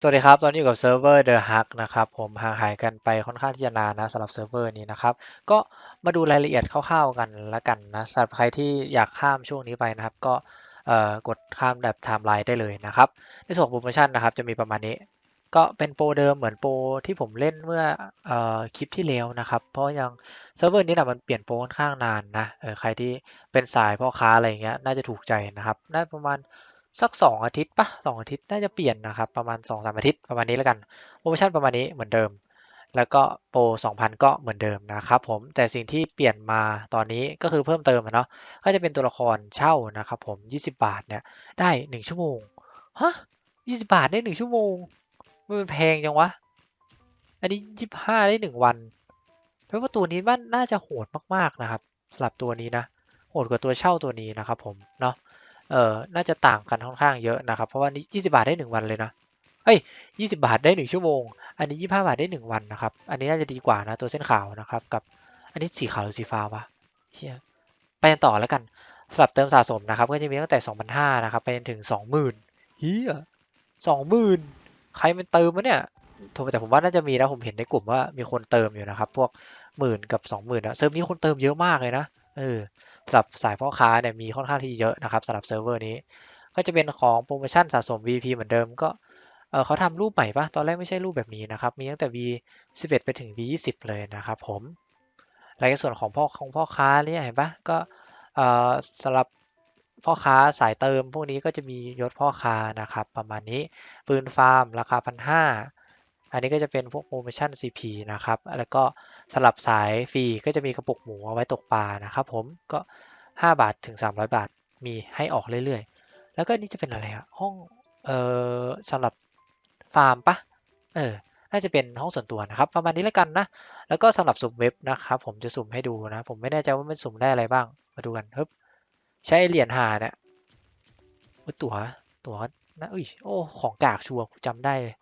สวัสดีครับ ตอนนี้อยู่กับเซิร์ฟเวอร์ The Hug นะครับ ผมห่างหายกันไปค่อนข้างที่จะนานนะสำหรับเซิร์ฟเวอร์นี้นะครับ ก็มาดูรายละเอียดคร่าวๆกันละกันนะสำหรับใครที่อยากข้ามช่วงนี้ไปนะครับ ก็กดข้ามแบบไทม์ไลน์ได้เลยนะครับ ในส่วนโปรโมชั่นนะครับ จะมีประมาณนี้ ก็เป็นโปรเดิมเหมือนโปรที่ผมเล่นเมื่อออคลิปที่แล้วนะครับ เพราะยังเซิร์ฟเวอร์นี้นะมันเปลี่ยนโปรค่อนข้างนานนะเออใครที่เป็นสายพ่อค้าอะไรเงี้ยน่าจะถูกใจนะครับน่าประมาณ สักสองอาทิตย์ปะสองอาทิตย์น่าจะเปลี่ยนนะครับ ประมาณสองสามอาทิตย์ประมาณนี้แล้วกันโปรโมชั่นประมาณนี้เหมือนเดิม แล้วก็โปรสองพันก็เหมือนเดิมนะครับผมแต่สิ่งที่เปลี่ยนมาตอนนี้ก็คือเพิ่มเติมอะเนาะก็จะเป็นตัวละครเช่านะครับผมยี่สิบาทเนี่ยได้หนึ่งชั่วโมงฮะยี่สิบาทได้หนึ่งชั่วโมงมันแพงจังวะอันนี้ยี่ห้าได้หนึ่งวันแปลว่าตัวนี้มันน่าจะโหดมากๆนะครับสำหรับตัวนี้นะโหดกว่าตัวเช่าตัวนี้นะครับผมเนาะ เออน่าจะต่างกันค่อนข้างเยอะนะครับ เพราะว่านี้ยี่สิบาทได้หนึ่งวันเลยนะเอ้ยยี่สิบาทได้หนึ่งชั่วโมง อันนี้ยี่ห้าบาทได้หนึ่งวันนะครับ อันนี้น่าจะดีกว่านะตัวเส้นขาวนะครับ กับ อันนี้สีขาวหรือสีฟ้าวะเฮียไปกันต่อแล้วกันสำหรับเติมสะสมนะครับ ก็จะมีตั้งแต่สองพันะครับ ไปจนถึงสองหมื่นเฮียสองหมื่นใครมันเติมวะเนี่ยผมแต่ผมว่าน่าจะมีนะผมเห็นในกลุ่มว่ามีคนเติมอยู่นะครับ พวกหมื่นกับสองหมื่นะเซิร์ฟนี้คนเติมเยอะมากเลยนะ เออ สำหรับสายพ่อค้าเนี่ยมีค่อนข้างที่เยอะนะครับสำหรับเซิร์ฟเวอร์นี้ ก็จะเป็นของโปรโมชั่นสะสม VP เหมือนเดิมก็เออเขาทำรูปใหม่ปะตอนแรกไม่ใช่รูปแบบนี้นะครับ มีตั้งแต่ V11 ไปถึง V20 เลยนะครับผมแล้วในส่วนของพ่อของพ่อค้าเนี่ยเห็นปะก็เออสำหรับพ่อค้าสายเติมพวกนี้ก็จะมียศพ่อค้านะครับ ประมาณนี้ปืนฟาร์ม ราคาพันห้า อันนี้ก็จะเป็นพวกโปรโมชั่น CP นะครับ แล้วก็สลับสายฟรีก็จะมีกระปุกหมูเอาไว้ตกปลานะครับผมก็ 5 บาทถึง 300 บาทมีให้ออกเรื่อยๆ แล้วก็นี่จะเป็นอะไรอะห้องเอ่อสำหรับฟาร์มปะเออน่าจะเป็นห้องส่วนตัวนะครับ ประมาณนี้แล้วกันนะ แล้วก็สำหรับสุ่มเว็บนะครับผมจะสุ่มให้ดูนะ ผมไม่แน่ใจว่ามันสุ่มได้อะไรบ้าง มาดูกันฮึบใช้เหรียญหาเนี่ยตั๋วตั๋วนะอุ้ยโอ้ของกากชัวร์จำได้เลย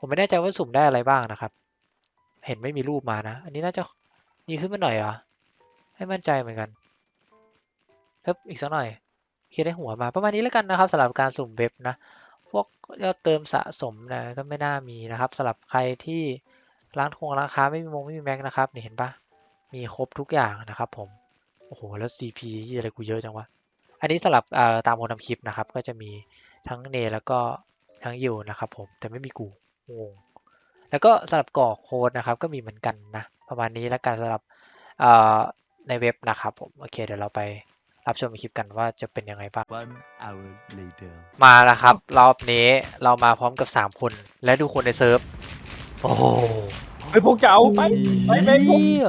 ผมไม่แน่ใจว่าสุ่มได้อะไรบ้างนะครับ เห็นไม่มีรูปมานะ อันนี้น่าจะดีขึ้นมาหน่อยเหรอ ให้มั่นใจเหมือนกันเพิ่มอีกสักหน่อย เคลียร์ได้หัวมา ประมาณนี้แล้วกันนะครับสำหรับการสุ่มเว็บนะ พวกยอดเติมสะสมนะก็ไม่น่ามีนะครับสำหรับใครที่ร้านทงร้านค้าไม่มีมงไม่มีแม็กนะครับนี่เห็นปะมีครบทุกอย่างนะครับ ผม โอ้โห แล้ว CP ที่อะไรกูเยอะจังวะ อันนี้สำหรับตามคนทำคลิปนะครับ ก็จะมีทั้งเนแล้วก็ทั้งยูนะครับผม แต่ไม่มีกู แล้วก็สำหรับกรอกโค้ดนะครับ ก็มีเหมือนกันนะ ประมาณนี้แล้วกันสำหรับเอ่อในเว็บนะครับผม โอเค เดี๋ยวเราไปรับชมคลิปกันว่าจะเป็นยังไงบ้าง One hour later. มาแล้วครับ รอบนี้เรามาพร้อมกับ 3 คน และดูคนในเซิร์ฟ โอ้โหไปพวกจะเอาไปไปไปพวกเหี้ย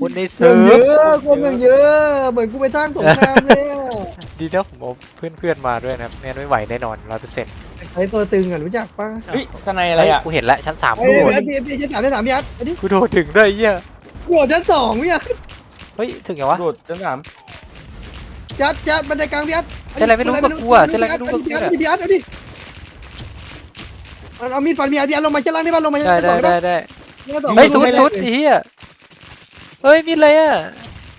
คนในเยเซิร์ฟอะคนอย่างเยอะ เหมือนกูไปสร้างสงครามเลยอะดีนะผมเอาเพื่อนๆมาด้วยนะครับไม่งั้นไม่ไหวแน่นอนร้อยเปอร์เซ็นต์ ไอ้ตัวตึงอะรู้จักปะเฮ้ยข้างในอะไรอะกูเห็นแล้วชั้นสามไอ้กูโดดไอ้พี่พี่ชั้นสามชั้นสามพี่ยัดอันนี้กูโดดถึงด้วยเหี้ยโดดชั้นสองพี่ยัดเฮ้ยถึงยังวะโดดชั้นสามยัดยัดบันไดกลางพี่ยัดเส้นอะไรไม่รู้กับกูอะเส้นอะไรไม่รู้กับกูพี่ยัดอะพี่ยัดเอาดิเอาเอามีดฟันพี่ยัดพี่ยัดลงมาชั้นล่างได้ป่ะลงมาชั้นได้สได้องได้ได้ได้ปะชั้นสองเฮ้ยสุดไม่สุดแรงไอ้เหี้ยเฮ้ยมีอะไรอะ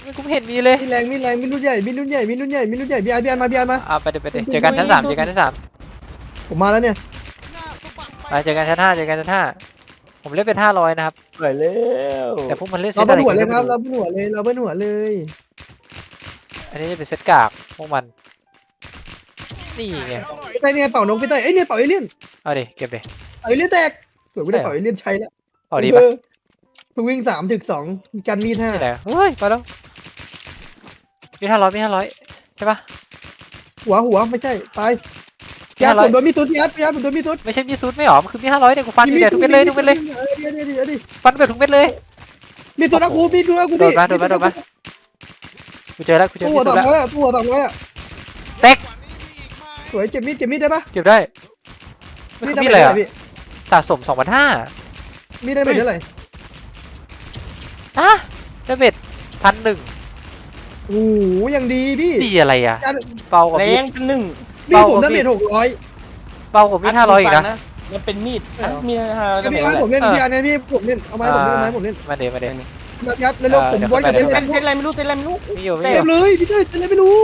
นี่กูไม่เห็นมีเลยมีแรงมีแรงมีรุ่นใหญ่มีรุ่นใหญ่มีรุ่นใหญ่มีรุ่นใหญ่พี่ยัดพี่ยัดมาพี่ยัดมาอะไปเดี๋ยวไปเดี๋ยวเจอกันชั้นสามเจอกันชั้นสาม ผมมาแล้วเนี่ยไปเจอกันชั้นห้าเจอกันชั้นห้าผมเล่นเป็นห้าร้อยนะครับไปแล้วแต่พวกมันเล่นเซเราตเบิ้อะลไรหัวเลยกันครับไม่เรารู้เบิ้ลหัวเลยเราเบิ้ลหัวเลยอันนี้จะเป็นเซตกากพวกมันนี่ไงไอ้เนี่ยเป่านกพี่เต้ยเอ้ยเนี่ยเป่าเอเลี่ยนเอาดิเก็บดิเป่าเอเลี่ยนแตกเผื่อกูได้ใช่เหรอเป่าเอเลี่ยนใช้แล้วเอาดีปะเออเพิ่งวิ่งสามถึงสองกันมีดห้านี่แหละเฮ้ยไปแล้วมีห้าร้อยมีห้าร้อยใช่ปะหัวหัวไม่ใช่ไปมียั ดห้าร้อผยมโดนมีดตุดยัดยัดผมโดนมีดตุดไม่ใช่มีซูดไม่หรอมันคือมีห้าร้อยเนี่ยกูฟันไปเนี่ยทุกเม็ดเลยทุกเม็ดเลยเออเดี๋ยวเดี๋ยวเดี๋ยวเดี๋ยวฟันไปทุกเม็ดเลยมีดตุดนะกูมีดตุดนะกูโดนมาโดนมาโดนมากูเจอแล้วกูเจอตัมีวซูสอดงแล้วร้อยอะตัวสองร้อยอะเต็กสวยเก็บมีดเก็บมีดได้ปะเก็บได้ไม่คือมีดอะไรอะพี่สะสมสองพันห้ามีดได้ไปเท่าไหร่อะได้เบ็ดพันหนึ่งโอ้โหยังดีพี่ดีอะไรอะยัดเบากว่าแรมีดงชั้นหนึ่ง มีดผมได้เบ็ดหกร้อยเบากว่ามีดห้าร้อยอีกนะ มันเป็นมีดใช่เหรอมีดห้าก็พี่เอาให้ผมเล่นพี่อันนี้พี่ผมเล่นเอาไม้ผมเล่นเอาไม้ผมเล่นมาเดมาเดยัดยัดแล้วๆผมวนกับเดี๋เล่ยนวเต็เส้นเส้นอะไรไม่รู้เส้นอะไรไม่รู้มีอยู่มีอเต็ยู่มเลยพี่เต้ยเต็มเลยไม่รู้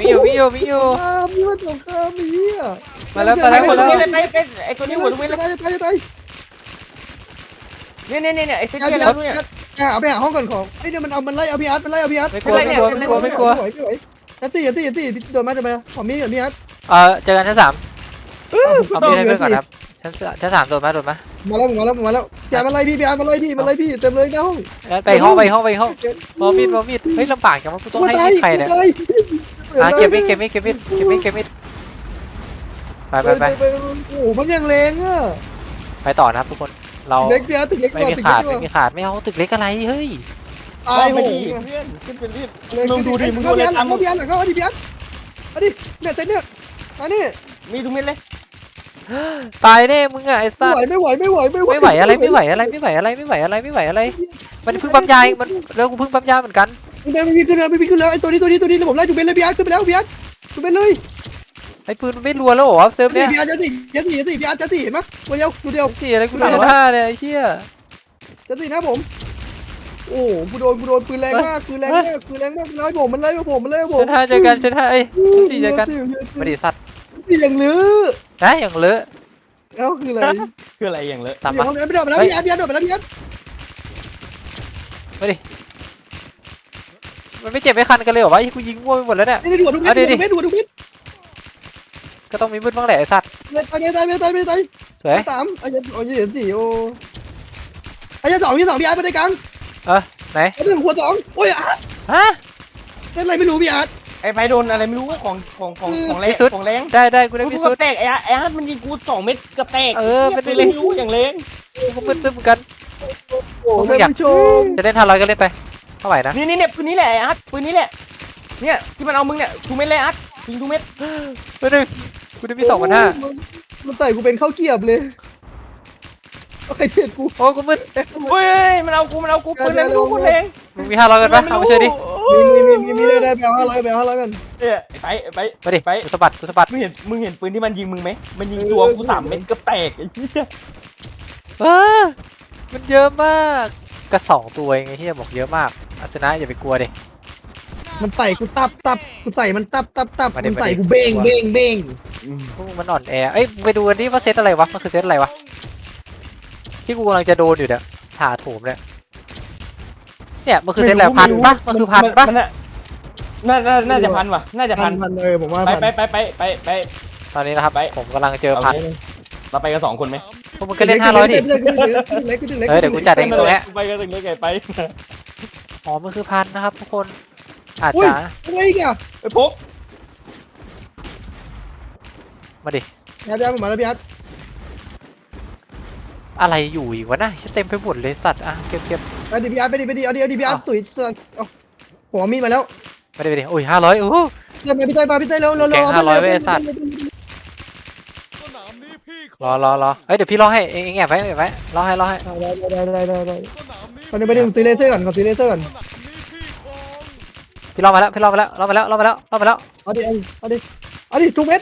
มีอยู่มีอยู่มีอยู่สงครามนี่มันสงครามไอ้เหี้ยมาแล้วไปมาแล้วหัวมาตรงแล้วนี้เลยไปไปไอ้ตัวนี้หัวตรงนี้จะเลยตายจะตายจะตายเนี่ยเนี่ยเนี่ยไอ้เซ็ตพี่เนี่ยอาร์ตแล้วเนี่ยพี่อาร์ตไปหาห้องก่อนของไอ้เนี่ยมันเอามันไล่เอาพี่อาร์ตมันไล่เอาพี่อาร์ตไม่กลัวไม่กลัวไม่กลัวไม่กลัวไหวไม่ไหว ยัตตี้ยัตตี้ยัตตี้โดนมาโดนมาของมีกับพี่อาร์ตเออเจอกันชั้นสามเอามีดให้เพื่อนก่อนครับชั้นสชั้นสามโดนไหมโดนไหมมาแล้วมาแล้วมาแล้วพี่อาร์ตมันไล่พี่พี่อาร์ตมันไล่พี่มันไล่พี่เต็มเลยหน้าห้องไปห้องไปห้องไปห้องมอมีดมอมีดเฮ้ยลำบากจังว่ากูต้องให้มีดใครเนี่ยตายอะเก็บมีดเก็บมีดเก็บมีดเก็บมีดเก็บมีดไปไปไปโอ้โหมันยังแรงอะไปต่อนะครับทุกคนเราเล็กพี่อาร์ตตึกเล็กไม่กว่ามีตึกขาเล็ดกกไม่ว่ามีขาดไม่เอาตึกเล็กอะไรเฮ้ย ตายไปโหดิงเพื่อนขึ้นไปรีบเลยมึงดูดิมึงดูเข้าเลยพี่อาร์ตตามเข้าพี่อาร์ตหลังเข้าเอาดิพี่อาร์ตเอาดิเนี่ยเต็นเนี่ยอันนี้มีทุกเม็ดเลยตายแน่มึงอะไอ้ไม่สัไหวสไม่ไหวไม่ไหวไม่ไหวไม่ไหวอะไรไม่ไหวอะไรไม่ไหวอะไรไม่ไหวอะไรไม่ไหวอะไร มันเพิ่งปั๊มยาเองมันแล้วกูเพิ่งปั๊มยาเหมือนกันไม่ได้ไม่มีขึ้นแล้วไม่มีขึ้นแล้วไอ้ตัวนี้ตัวนี้ตัวนี้ผมไล่จุเป็นเลยพี่อาร์ตขึ้นไปแล้วพี่อาร์ตจุเป็นเลยไอ้ปืนมันไม่รัวแล้วเหรอเซิร์ฟนี่เนี้ยพี่อาร์ตจะสี่จะสี่จะสี่พี่อาร์ตจะสี่เห็นไหมตัวเดียวตัวเดียวเสียอะไรกูเหลือห้าเลยไอ้เหี้ยจะสี่นะผม โอ้กูโดนกูโดนปืนแรงมากปืนแรงมากปืนแรงมากมันไล่ผมมันไล่ผมมันไล่ผมชั้นห้าเจอกันชั้นห้าเอ้ยชั้นสี่เจอกันมาดิสัตว์สี่อย่างลือนะอย่างเลอะเอ้าคืออะไรคืออะไรอย่างเลยตามอย่ามาห้องนั้นไม่โดดไปแล้วพี่อาร์ตพี่อาร์ตโดดไปแล้วพี่อาร์ตมันไม่เจ็บไม่คันกันเลยเหรอวะไอ้กูยิงมั่วไปหมดแล้วเนี่ยนี่ดูทุกเม็ดดูทุกเม็ดดูทุกเม็ดก็ต้องมีมืดบ้างแหละไอ้สัตว์ตายตายตายตายตายสวยสามไอ้ยันโอ้ยสี่โอ้ไอ้ยันสองยันสองพี่อาร์ตไปในกลาง ไหนไอ้หนึ่งหัวสองโอ้ยอาร์ตฮะเล่นอะไรไม่รู้พี่อาร์ต ไอ้ไฟโดนอะไรไม่รู้ของของของของแรพิงสุทธิ์ของแรงได้ได้กูได้กูพิเกืสูอจบน์แตกไอ้ไอ้ฮัทมันยิงกูสองเม็ดเกือบแตกเออเป็นไม่เลยรู้อย่างแรงกูมืดตึ้มเหมือนกันโอ้ผมท่านอยากผู้ชมจะเล่นห้าร้อยก็เล่นไปเท่าไหร่นะนี่นี่เนี่ยปืนนี้แหละไอ้ฮัทปืนนี้แหละเนี่ยที่มันเอามึงเนี่ยทุกเม็ดเลยฮัทยิงทุกเม็ดไปหนึ่งกูได้มีสองพันห้ามันใส่กูเป็นข้าวเกรียบเลย โอเคเด็ดกูโอ้กูมืดเฮ้ยมันเอากูมันเอากูปืนอะไรไม่รู้คนแรงมึงมีห้าร้อยกันปะเอามาช่วยดิมีมีมีมีมีได้ได้แบลห้าร้อยแบลห้าร้อยกันเนี่ยไปไปมาดิไปกูสะบัดกูสะบัดมึงเห็นมึงเห็นปืนที่มันยิงมึงไหมมันยิงตัวกูสามเม็ดเกือบแตกไอ้เหี้ยเออมันเยอะมากกระสองตัวเองไอ้เหี้ยบอกเยอะมากอาสนะอย่าไปกลัวดิมันใส่กูตับตับกูใส่มันตับตับตับมาดิมันใส่มาดิกูเบ้งเบ้งเบ้งพวกมึงมันอ่อนแอเอ้ยมึงไปดูกันดิว่าเซตอะไรวะมันคือเซตอะไรวะ ที่กูกำลังจะโดนอยู่เนี่ยถาโถมเนี่ยเนี่ยมันคือเซตอะไรพันปะมันคือพันปะมัน่ะน่าน่าน่าจะพันว่ะ น่าจะพัพันนพันเลยผมว่าไปพันไปไปไปไปไปตอนนี้นะครับไปผมกำลังเจอพันเราไปกันสองคนไหมพวกมึงก็เล่นห้าร้อยดิเล็กเล็กเล็กเล็กเฮ้ยเดี๋ยวกูจัดเองตรงเนี้ยไปกันถึงเลยไงไปอ๋อมันคือพันนะครับทุกคนอาจอุ้ยจะอะไรอีกอะไปพกมาดิพี่อาร์ตผมมาแล้วพี่อาร์ต อะไรอยู่อีกวะนะเต็มไปหมดเลยสัตว์อะเก็บเก็บไปดิพี่อาร์ตไปดิไปดิเอาดิเอาดิพี่อาร์ตตุ๋ยผมมีดมาแล้วมาดิมาดิโอ้ยห้าร้อยโอ้โห เดินมาพี่เต้ยมาพี่เต้ยเร็วเร็วแกง500เว้ยไอ้สัตว์ รอรอรอเฮ้ยเดี๋ยวพี่รอให้เองเองแอบไว้แอบไว้รอให้รอให้ได้ได้ได้ได้ได้ตอนนี้ไปดึงซีเลเซอร์ก่อนขอซีเลเซอร์ก่อนพี่รอมาแล้วพี่รอมาแล้วรอมาแล้วรอมาแล้วรอมาแล้วเอาดิเอาดิเอาดิทุกเม็ด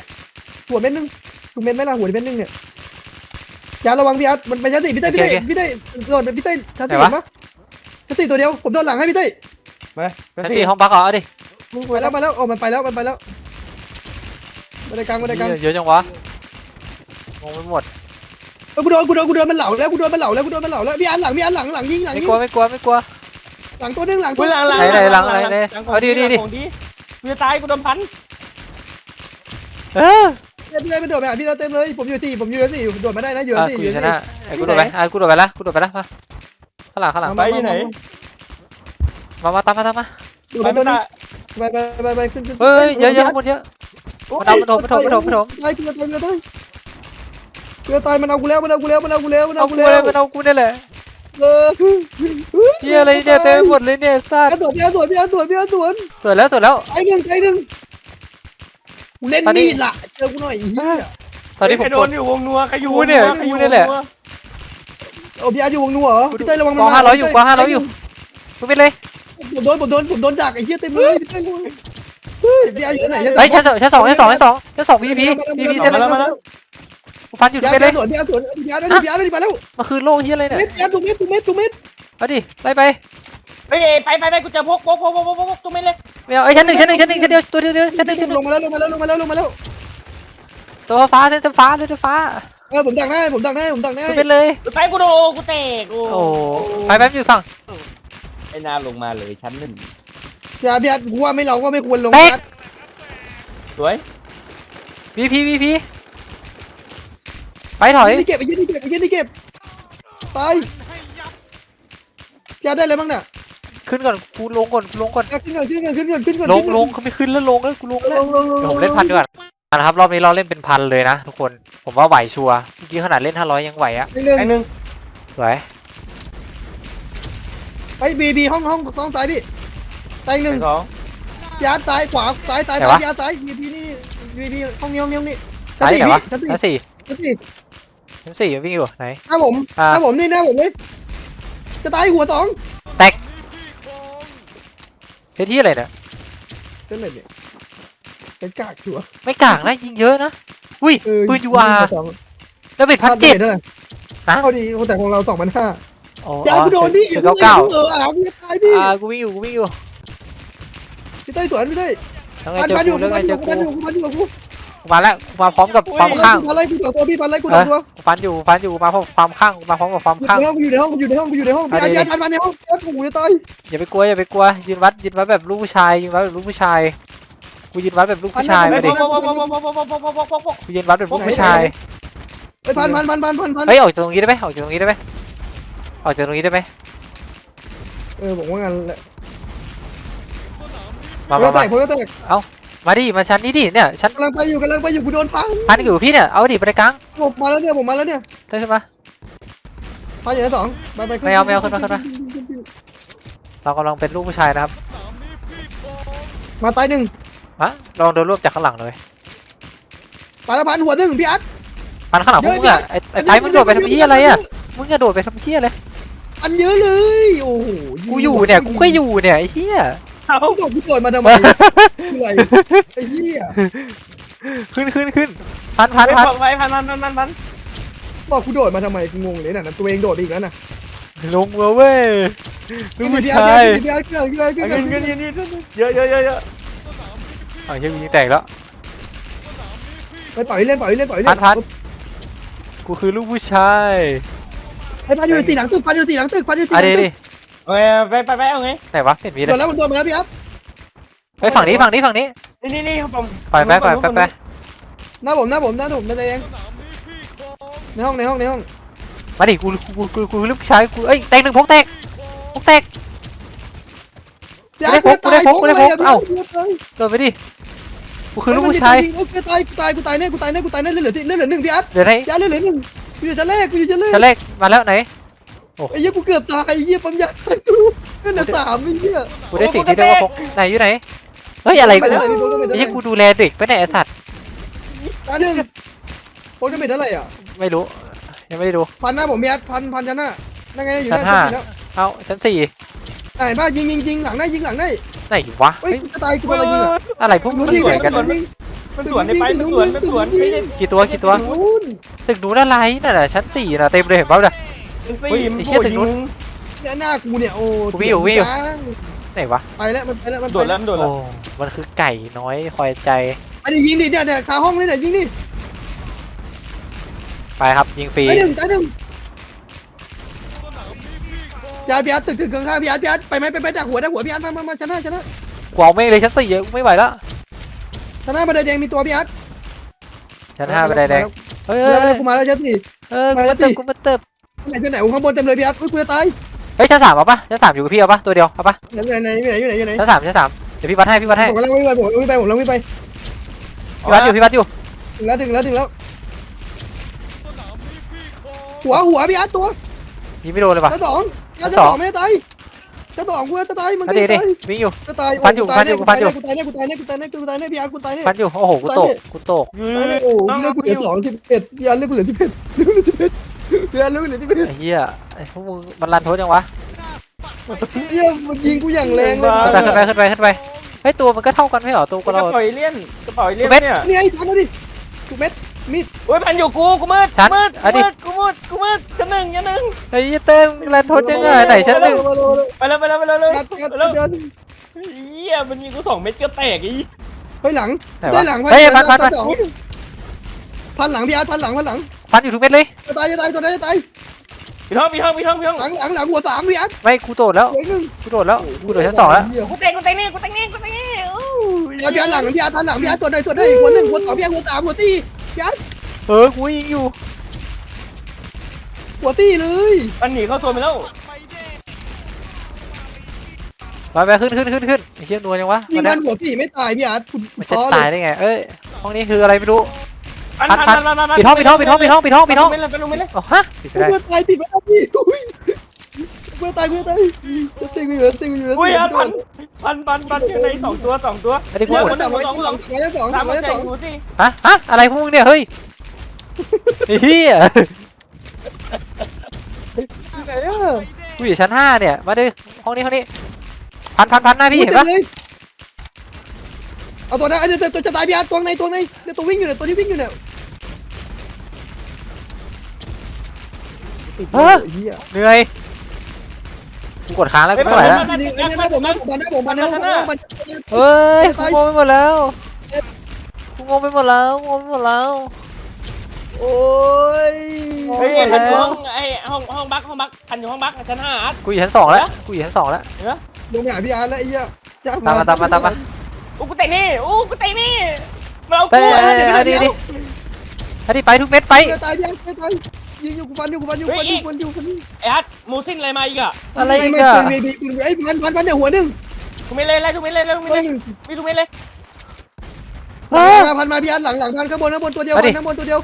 หัวเม็ดนึงทุกเม็ดไหมล่ะหัวเม็ดนึงเนี่ย อย่าระวังพี่อาร์ตมันเป็นชั้นสี่พี่เต้ยพี่เต้ยพี่เต้ยโดดพี่เต้ยชั้นสี่มั้ยชั้นสี่ตัวเดียวผมโดนหลังให้พี่เต้ยมาแท็กซี่ห้องพักเหรอเอาดิไปแล้วมาแล้วโอ้มันไปแล้วมันไปแล้วมาในกลางมาในกลางเยอะจังวะงงไปหมดเออกูโดนกูโดนกูโดนมันเหล่าแล้วกูโดนมันเหล่าแล้วกูโดนมันเหล่าแล้วพี่อาร์ตหลังพี่อาร์ตหลังหลังยิงหลังไม่ยิงกลัวไม่กลัวไม่กลัว หลังตัวนึงหลังตัอุ้วยหลังหลังไหนไหนหลังไหนไหนหลังเอาดิดิดิของดีกูจะตายกูโดนพันเออ พี่เต้ยมันโดดไปหาพี่เราเต็มเลย ผมอยู่สี่ผมอยู่สี่โดดมาได้นะอยู่อะสี่กูออยู่ยู่ชสี่นะไอ้กูโดดไปไอ้กูโดดไปละกูโดดไปละมาข้างหลังข้างหลังไปที่ไหนมามาตามมาตามมาโดดไปไปตัวนึตางไปไปไปไปขึ้นขึ้นเฮ้ยเยอะเยอะหมดเยอะมาดมมาดมมาดมมาดมมาดมตายกูตายกูตายกูตายมันเอากูแล้วมันเอากูแล้วมันเอากูแล้วมันเอาเอากูกูเลแล้ยวมันเอากูนี่แหละเออเชี่ยอะไรเนี่ยเต็มไปหมดเลยเนี่ยสัตพี่ว์อาร์ตสวนพี่อาร์ตสวนพี่อาร์ตสวนพี่อาร์ตสวนสวยแล้วสวยแล้วไอ้หนึ่งไอ้หนึ่ง กูเล่นตอนนี้มีดละเจอกูหน่อยอีเหี้ยตอนนี้ผมใครโดกนดอยู่วงนัวใครอยู่กูเนี่ยวงใครอยู่กูเนี่ยแหละ วงวโอ้พี่อาร์ตอยู่วงนัวเหรอพี่เต้ยระวังกองห้าร้อยอยู่กองห้าร้อยอยู่ มึงไปเลยผมโดนผมโดนผมโดนดักไอ้เหี้ยเต็มเลยพี่เต้ยระวังเฮ้ยพี่อาร์ตอยู่ไหนเฮ้ยชั้นสองชั้นสองชั้นสองชั้นสองชั้นสองพีพีพีพีเซ็นมาแล้วมาแล้วฟันอยู่พี่ไปอาร์ตเลยสวนพี่อาร์ตสวนพี่อาร์ตพี่อาร์ตพี่อาร์ตมาแล้วมันคือโลกที่อะไรเนี่ย เม็ดพี่อาร์ตตรงเม็ดตรงเม็ดตรงเม็ดมาดิไล่ไป เฮ้ยไปไปไปกูเจอพกพกพกพกพกพกตัวไม่เล็กไม่เอาไอ้ยชั้นหนึ่งชั้นหนึ่งชั้นหนึ่งชั้นเดียวตัวเดียวเดียวชั้นหนึ่งชั้นหลนึ่งงมาแล้วลงมาแล้วลงมาแล้วลงมาแล้วตัวฟ้าเส้นฟ้าเส้นฟ้าเออผมดักได้ผมดักได้ผมดักได้ตัวเป็นเลยไปกูโดกูเตะกูโอ้ไปแป๊บอยู่ฝั่งไอ้นาลงมาเลยชั้นหนึ่งพี่อาร์พี่อาร์กูว่าไม่เราก็ไม่ควรลงเป๊กพี่อาร์สวยวีพีวีพีไปถอยไอ้ยี่นี่เก็บไอ้ยี่นี่เก็บไอ้ยี่นี่เก็บตายพี่อาร์ได้อะไรบ้างเนี่ย ขึ้นก่อนกูลงก่อนกูลงก่อนอะขึ้นก่อนขึ้นก่อนขึ้นก่อนขึ้นก่อนลงขึ้นลก่อนงเขาไม่ขึ้นแล้วลงแล้วกูลงลแล้วงลงลงเดี๋ยวผมเล่นพันดีกว่านะครับรอบนี้เราเล่นเป็นพันเลยนะทุกคนผมว่าไหวชัวร์เมื่อกี้ขนาดเล่นห้าร้อยยังไหวอะหนึ่งหนึ่งไอ้หนึ่งสวยไอ้บีบีห้องห้องห้องซ้ายพี่ตายอีกหนึ่งไอ้สองพี่อาร์ซ้ายขวาซ้ายซ้ายซ้ายพี่อาร์ซ้ายบีบีนี่บีบีห้องนี้ห้องนี้ห้องนี้ชั้นซ้ายสี่ไหนพี่วะชั้นสี่ชั้นสี่ชั้นสี่ชั้นสี่วิ่งอยู่ไหนหน้าผมอ่าหน้าผมนี่หน้าผมเลยจะตายหัวสอง เฮ้ยที่อะไรเนี่ยเป็นไรเนี่ยเป็นกากชัวร์ไม่กลางนะยิงเยอะนะอุ้ยเออปืนยูอาร์หัวสองแล้วเป็นพันเจ็ดเท่าไหร่นะเท่าดีแต่ของเราสองพันห้าอ๋ออย่ากูโดนพี่เก้าเก้าเอออะกูจะตายพี่อ่ากูวิ่งอยู่กูวิ่งอยู่พี่เต้ยสวนพี่เต้ยแล้วไงพันเจอพันอยู่กูพัเรื่องไงนอเจยู่อพันอกูยู่พันอยู่กูกู มาแล้วมาพร้อมกับความข้างพัไล่กูต่อตัวพี่พันไล่กูต่อตัวฟันอยู่ฟันอยู่มาพร้อมความข้างมาพร้อมกับความข้างอยู่ในห้องอยู่ในห้องอยู่ในห้องอยู่ในห้องพี่อาร์ตมาในห้องอากจะตายอย่าไปกลัวอย่าไปกลัวยืนวัดยืนวัดแบบลูกผู้ชายยืนวัดแบบลูกผู้ชายกูยืนวัดแบบลูกผู้ชายมาดิกูยืนวัดแบบลูกผู้ชายไอ้พันพันพันพันพันพันเฮ้ยออกจากตรงนี้ได้ไหมออกจากตรงนี้ได้ไหมออกจากตรงนี้ได้ไหมเออบอกว่างั้นแหละมามแมาเอ้า มาดิมาชั้นนี้ดิเนี่ยชั้นกำลังไปอยู่กำลังไปอยู่กูโดนพังพันอยู่กับพี่เนี่ยเอาดิไปในกลางผมมาแล้วเนี่ยผมมาแล้วเนี่ยได้ขึ้นมาพันอยู่ในสองไปไปไม่เอาไม่เอาขึ้นมาขึ้นมาเรากำลังเป็นลูกผู้ชายนะครับ มาตายหนึ่งฮะลองโดนรวบจากข้างหลังเลยปาละพันหัวหนึ่งพี่อาร์ตพันข้างหลังพวกมึงอะไอ้ไอ้ไอ้มึงโดดไปทำเหี้ยอะไรอะมึงจะโดดไปทำเหี้ยอะไรอันเยอะเลยโอ้โหกูอยู่เนี่ยกูก็อยู่เนี่ยไอ้เหี้ย เอากูโดดกูโดดมาทำไมเหนื่อยไอ้เหี้ยขึ้นขึ้นขึ้นพันพันไปพันไปพันพันพันพันพันบอกกูโดดมาทำไมกูงงเลยน่ะตัวเองโดดไปอีกแล้วน่ะลงมาเว้ยลูกผู้ชายพี่อาร์ตพี่อาร์ตพี่อาร์ตพี่อาร์ตเงินเงินเงินเยอะเยอะเยอะเยอะอ๋อเหี้ยยิงแตกแล้วไปปล่อยเล่นปล่อยเล่นปล่อยเล่พันนพันกูคือลูกผู้ชายไอ้พันอยู่ตีหลังตึกพันอยู่ตีหลังตึกพันอยู่ตีหอะลังดิตึดิกเอ อไปไปไปเอาไงไหนวะเห็นมีเลโดยนแล้วมันโดนมาแล้วพี่อาร์ตไปฝั่งนี้ฝั่งนี้ฝั่งนี้นี่นี่นี่ผมปล่อยไปปล่อยไปไปหน้าผมหน้าผมหน้าผมมันแดงในห้องในห้องในห้องมาดิกูกูกูกูคือลูกผู้ชายกูเอ้ยแตกหนึ่งพกแตกพกแตก พี่อาร์ตกูได้พกกูได้พกตายกูได้พกเอ้าพี่ร์ตตายโดนไปดิกูคือลูกผู้ชายเอ้กูตายกูตายกูตายแน่กูตายแน่กูตายแน่เหลือที่เหลือหนึ่งพี่อาร์ตเดี๋ยวไหนพี่อาร์ตเหลือหนึ่งกูอยู่ชั้นแรกกูอยู่ชั้นแรก ชั้นแรกมาแล้วไหน ไอ้เหี้ยกูเกือบตายไอ้เหี้ยปั๊มยาตายกูนั่นน่ะสามไอ้เหี้ย กูได้สิ่งที่เรียกว่าพกไหนอยู่ไหน เฮ้ยอะไรไปกูเท่าไหร่พี่โป๊กได้ไอ้ไปเหี้ยเท่าไหร่กูดูแลเด็กไปไหนยไอ้สัตว์ ตาหนึ่งโป๊กได้ไปเท่าไหร่อะไม่รู้ ยังไม่ได้ดู พันหน้าผมพี่อาร์ตพันพันชั้นหน้านั่นไงอยู่หชั้นน้าห้าชั้นสี่แล้วเอ้าชั้นสี่ไหนบ้ายิงยิงยิงหลังได้ยิงหลังได้ไหนวะเฮ้ยเฮ้ยกูจะตายกูโดนอะไรยิงอะอะไรพวกมึรู้งยิงสวยกันรู้ยิง มันสวนไปมันสวนมันสวนไม่ได้กี่ตัวกี่ตัวนู้นตึกนู้นอะไรนั่นน่ะชั้นสี่น่ะเต็มเลยเห็นเปล่าเนี่ย สี่มันโผล่ยิงเนี่ยหน้ากูเนี่ยโอ้กูวิ่งอยู่วิ่งอยู่จังไหนวะไปแล้วมันไปแล้วมันโดไปดแล้แล้ววมันโดดแล้โอ้วมันคือไก่น้อยคอยใจอันนี้ยิงดิเนี่ยเนี่ยคาห้องเลยเนี่ยยิงดิไปครับยิงฟรีไปหนึ่งไปหนึ่งพี่อาร์ตพี่อาร์ตตึกตึกข้างๆพี่อาร์ตพี่อาร์ตไปไหมไปไปดักหัวดักหัวพี่อาร์ตมามามาชนะชนะกวางไม่เลยชั้นสี่อะกูไม่ไหวแล้วชนะบันไดแดงมีตัวพี่อาร์ตชั้นห้าบันไดแดงเฮ้ยมาเฮ้ยแล้วเฮ้ยกูมาแล้วชั้นสี่เออกูมาเติมกูมาเติม ไหนชั้นไหนกูข้างบนเต็มเลยพี่อาร์ตกูจะตายเฮ้ยชั้นสามเอาปะชั้นสามอยู่กับพี่เอาปะตัวเดียวเอาปะไหนไหนไหนอยู่ไหนอยู่ไหนอยู่ไหนชั้นสามชั้นสามเดี๋ยวพี่วัดให้พี่วัดให้ผมกำลังวิ่งไปผมวิ่งไปผมกำลังวิ่งไปพี่วัดอยู่พี่วัดอยู่ถึงแล้วถึงแล้วถึงแล้วหัวหัวพี่อาร์ตตัวยิงไม่โดนเลยปะชั้นสองชั้นชั้นสสอองงไม่ตายชั้นสองกูจะตายมันมาไม่ดิดิตายวิ่งอยู่จะตายฟันอยู่โกูตาฟันอยู่กูฟันอยู่กูตายแน่กูตายแน่กูตายแน่กูตายแน่พี่อาร์ตกูตายแน่ฟันอยู่โอ้โหกูโตกกูโตกตายแน่โอ้โหเลือดกูเหลือสองสิบเอ็ดพี่อาร์ตเลือดกูเหลือสิบเอ็ดเลือดกูเหลือสิบเอ็ด พี่อาร์ตเลือดกูเหลือสิบเอ็ดไอ้เหี้ยไอ้พวกมึงมันรันโทษยังวะเฮียมันยิงกูอย่างแรงเลยขึ้นไปขึ้นไปขึ้นไปขึ้นไปเฮ้ยตัวมันก็เท่ากันไม่เหรอตัวกระเราเป๋าเลี่ยนกระเป๋าเลี่ยนเนี่ยนี่ไอ้พันเอาดิถูกเม็ดมีดโอ้ยพันอยู่กูกูมืดมืดมืดกูหมดกูมืดชั้นหนึ่งชั้นหนึ่งไอ้เหี้ยเต้มงแลนทดยังไงไหนชั้นหนึ่งมาเลยไปแล้วไปแล้วไปแล้วเลยยัดยัดไปแล้วยัดเฮียมันมีกูสองเม็ดก็แตกอีเฮ้ยหลังไหนได้วะหลังเฮ้ยพันพันพันสองพันหลังพี่อาร์ตพันหลังพันหลัง พันอยู่ทุกเม็ดเลยจะตายจะตายตัวนั้นจะตายพี่ท้องพี่ท้องพี่ท้องพี่ท้องหลังหลังหลังหัวสามพี่อาร์ตไม่กูโดดแล้วสวยหนึ่งกูโดดแล้วกูโดดชั้นสองแล้วกูเตะกูเตะนี่กูเตะนี่กูเตะนี่โอ้พี่อาร์ตพี่อาร์ตหลังพี่อาร์ตพันหลังพี่อาร์ตตัวใดตัวใดหัวหนึ่งหัวสองพี่อาร์ตหัวสามหัวตีพี่อาร์ตเออกูยิงอยู่หัวตีเลยมันหนีเข้าโซนไปแล้วไปไปขึ้นขึ้นขึ้นขึ้นไอ้เหี้ยนัวยังวะยิงมัมันนหัวตีไม่ตายพี่อาร์ตคุณมันจะท้อเลตายยได้ไงเอ้ยห้องนี้คืออะไรไม่รู้ พันพันพันพันพันปิดห้องปิดห้องปิดห้องปิดห้องปิดห้องปิดห้องไม่เลยไม่เลยอ๋อฮะปิดไม่ได้เพื่อตายติดไม่ได้พี่อุ้ยเพื่อตายเพื่อตายติงอยู่ติงอยู่อุ้ยพันพันพันพันอยู่ในสองตัวสองตัวอันนี้กูเดี๋ยวกดสองร้อยสองร้อยสองสาสามมร้อยใจสองกูสิฮะฮะอะไรพวกมึงเนี่ยเฮ้ยไอ้เหี้ยไหนอะกูอยู่ชั้นห้าเนี่ยมาดิห้องนี้ห้องนี้พันพันพันหน้าพี่เห็นปะเอาตัวนั้นไอ้ตัวตัวจะตายพี่อาร์ตตัวไหนตัวไหนเนี่ยตัววิ่งอยู่เนี่ยตัวที่วิ่งอยู่เนี่ย เฮียเหนื่อยกูกดค้างแล้วกูไม่ไหวแล้วอันนี้อันนี้หน้าผมหน้าผมหน้าผมหน้าผมหน้าผมเฮ้ยกูงงไปหมดแล้วกูงงไปหมดแล้วงงไปหมดแล้วโอ้ยเฮ้ยพันอยู่ห้องไอ้ห้องห้องบักห้องบักพันอยู่ห้องบักชั้นห้าอัดกูอยู่ชั้นสองแล้วกูอยู่ชั้นสองแล้วลงไปหาพี่อาร์ตแล้วไอ้เหี้ยตามมาตามมาตามมาอู้กูเตะนี่อู้กูเตะนี่มาเอาเอ้กูยเอ้ยเอ้ยอันนี้ดิอันนี้ไปทุกเม็ดไปไปตายพี่อาร์ตไปตาย ยิงอยู่กูฟันอยู่กูฟันอยู่กูฟันอยู่กูฟันอยู่กูฟันอยู่ไอ้อัดมูซินอะไรมาอีกอะอะไรอีกไม่อะไม่ปืนวีบีปืนไอ้พันพันพันเนี่ยหัวหนึ่งทุกเม็ดเลยไล่ทุกเม็ดเลยไล่ทุกเม็ดเฮ้เลยยมีทุกเม็ดเลยพันมาพี่อาร์ตหลังหลังพันข้างบนข้างบนตัวเดียวพันข้างบนตัวเดียว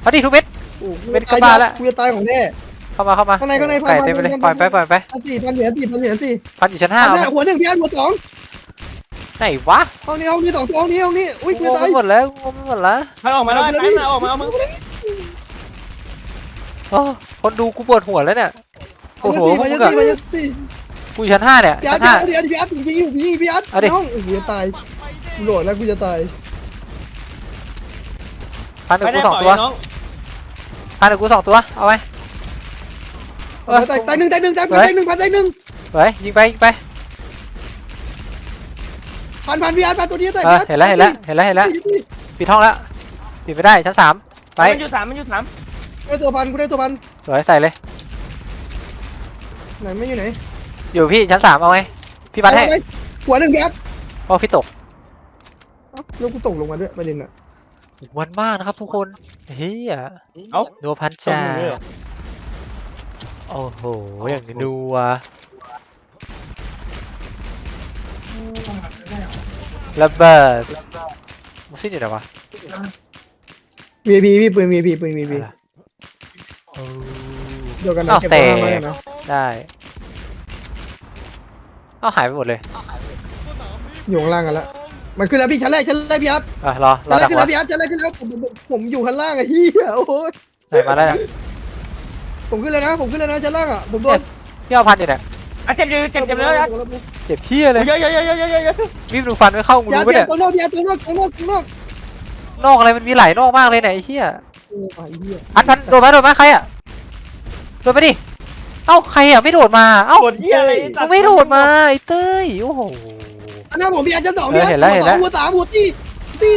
เอาดิทุกเม็ดกูจะตายของแน่เข้ามาเข้ามาข้างในข้างในไก่เต็มไปเลยพันปล่อยไปปล่อยไปพันสี่พันเหรียญสี่พันเหรียญสี่พันอยู่ชั้นห้าพันเอาหน้าหัวหนึ่งพี่อาร์ตหัวสองไหนวะห้องนี้ห้องนี้สองตัวห้องนี้ห้องนี้อุ้ยกูงจะงตาไปยหมดแล้วงงไปหมดแล้วมันออกมาแล้วไอ้แป๊บมาออกมาเอามึง โอ้คนดูกูปวดหัวแล้วเนี่ยปวดหัวพวกพันมึสี่งอะพันสี่กูอยู่ชั้นห้าเนี่ยพี่อาชั้ร์ตนห้าเดี๋ยวพี่อาร์ตยิงอยู่ยิงพี่อาร์ตเอาดิห้องโอ้โหจะตายกูโหลดแล้วกูจะตายพันหนึ่ไม่งได้กูสปองล่อยตัวน้องพันหนึ่งกูสองตัว เอาไว้เออตายตายหนึ่งตายหนึ่งตายตายหนึ่งพันตายหนึ่งเฮ้ยยิงไปยิงไปพันพันพี่อาร์ตพันตัวนี้ตายเออเห็นแล้วเห็นแล้วเห็นแล้วเห็นแล้วปิดห้องแล้วปิดไม่ได้ชั้นสามไปมันอยู่สามมันอยู่สาม ได้ตัวพันกูได้ตัวพันสวยใส่เลย ไหนไม่อยู่ไหนอยู่พี่ชั้นสามเอาไงพี่ปัดให้หัวหนึ่งพี่อาร์ตเพราะพี่ตกแล้วกูตกลงมาด้วยประเด็นอะวันมากนะครับทุกคนเฮียเอ้านัวพันจมจ่าเลยเหรอ โอ้โหอย่างนี้นัวระเบิดมุสิ้นอยู่ไหนวะวีพีพี่ปืนวีพีปืนวีพีอะไรโอ้ เดียวกันนะอ้าวเก็บแต่ไว้นะได้เอ้าหายไปหมดเลยอยู่ข้างล่างกันแล้วมันขึ้นแล้วพี่ชั้นแรกชั้นแรกพี่อาร์ตอะรอรชั้อนแรดักกขึ้นวะแล้วพี่อาร์ตชั้นแรกขึ้นแล้วผมผมผมอยู่ข้างล่างอะเฮียโอ้ยไหนมาแล้วเนี่ยผมขึ้นเลยนะผมขึ้นเลยนะชั้นล่างอะผมโดนพี่เอาพันอยู่เนี่ยอะเจ็บอยู่เจ็บเจ็บเลยอะเจ็บเที่ยเลยเยอะเยอะเยอะเยอะเยอะเยอะวิ่งดูฟันไม่เข้ามึงพี่อารู้ร์ตปะพี่อาเนี่ยร์ตตัวนอกพี่อาร์ตตัวนอกตัวนอกตัวนอกนอกอะไรมันมีหลายนอกมากเลยเนี่ยไอ้เหี้ย โอ้ยเฮียพันพันโดดมาโดดมาใครอะโดดไปดิเอ้าใครอะไม่โดดมาเอ้าปวดเหี้ยอะไรมึงไม่โดดมาไอ้เต้ยโอ้โหหน้าผมพี่อาร์ตชั้นสองเอพี่ออาร์ตเห็นแล้วเห็นแล้ว หัวสามหัวตีตี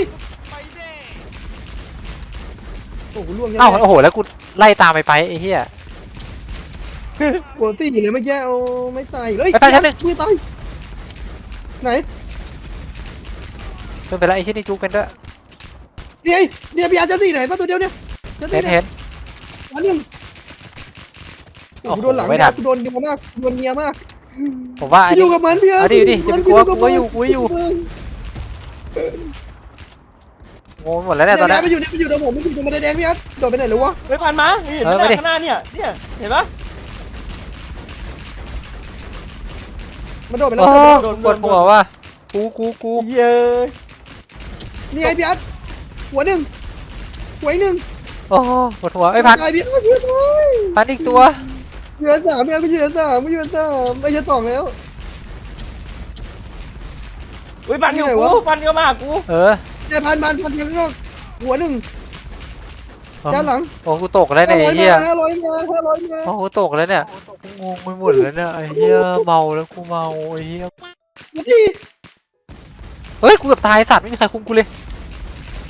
โอ้โหล่วงยังเอ้าโอ้โหแล้วกูไล่ตามไปไปไอ้เหี้ย หัวตีอยู่เลยเมื่อกี้โอ้ไม่ตายเฮ้ยไปไปชั้นหนึ่ง ไม่ตายไหนเพิ่มไปแล้วไอ้ชิ้นนี้จุกเป็นด้วยนี่ไงเนี่ยพี่อาร์ตชั้นสี่ไหนป่ะตัวเดียวเนี่ย ชั้นเห็สี่นเนี่ยเห็นอันหนึ่งโอ้โหโอ้โหโดนหลังไม่เนี่ยทัน กูโดนเมียมากกูโดนเมียมากผมว่าอันอยู่นี้กับมันพี่อาร์เอาตดิดิอย่าไปกลัวกลัวอยู่กลัวอยู่ งงหมดแล้วเนี่เนี่ยยตอนเนี่นี้ยมันอยู่เนี่ยมันอยู่ตรงผมมันอยู่ตรงบันไดแดงพี่อาร์ตโดดไปไหนหรือวะเฮ้ยพันมาเห็นเออไหมไปดิ ข้างหน้าเนี่ยเนี่ยเห็นปะ มันโดดไปแล้วโอ้โดนปวดหัวว่ะกูกูกูเย้ยนี่ไงพี่อาร์ตหัวหนึ่งหัวอีกหนึ่ง โอ้ปวดหัวไอ้ยพันตายพี่อาร์ตยืนเลยพันอีกตัวยืนสามพี่อาร์ตก็ยืนสามไม่ยืนสามไม่ใช่สองแล้ว อุ้ยพันอยู่ที่ไหนกูวะพันก็มาหากูเออเนี่ยพันพันพันยังนอกหัวหนึ่งยานหลังโอ้กูตกแล้วห้าเนี่ยร้อยไอ้เหี้มายห้าร้อยมาห้าร้อยมาโอ้กูตกแล้วเนี่ยงงไปหมดแล้วเนี่ยไอ้เหี้ยเมาแล้วกูเมาไอ้เหี้ยมาที่เฮ้ยกูเกือบตายสัตว์ไม่มีใครคุมกูเลย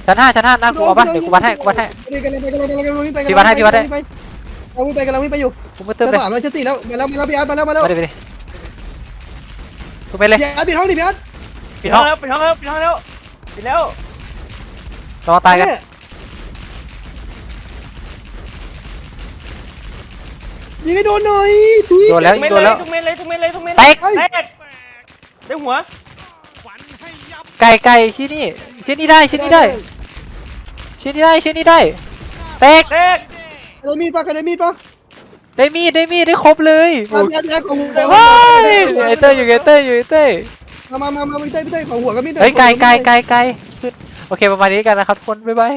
ชั้นห้าชั้นห้าหน้ากูเอาปะเดี๋ยวกูวัดให้กูวัดให้กำลังไปกำลังไปกำลังไปพี่วัดให้พี่วัดให้กำลังไปกำลังไปอยู่กูไม่เติมเลยสามแล้วชั้นสี่แล้วมาแล้วมาแล้วพี่อาร์ตมาแล้วมาแล้วไม่ได้ไปดิกูไม่เลยพี่อาร์ตปิดห้องดิพี่อาร์ตปิดห้องแล้วปิดห้องแล้วปิดห้องแล้วปิดแล้วรอตายกันยิงให้โดนหน่อยทุยโดนแล้วยิงโดนแล้วทุกเม็ดเลยทุกเม็ดเลยทุกเม็ดแตเลยกแตกได้หัวไก่ไก่ชิ้นนี้ชิ้นนี้ได้ชิ้นนี้ได้ ชิ้นนี้ได้ชิ้นนี้ได้แตกแตกได้มีดปะกันได้มีดปะได้มีดได้มีดได้ครบเลยพี่อาร์ตพี่อาร์ตพี่อาร์ตของหัวว้ายไอเต้ยอยู่ไอเต้ยอยู่ไอเต้ยมามามามาพี่เต้พี่เต้ของหัวก็มีดเฮ้ยไก่ไก่ไก่ไก่ขึ้นโอเคประมาณนี้กันนะครับทุกคนบ๊ายบาย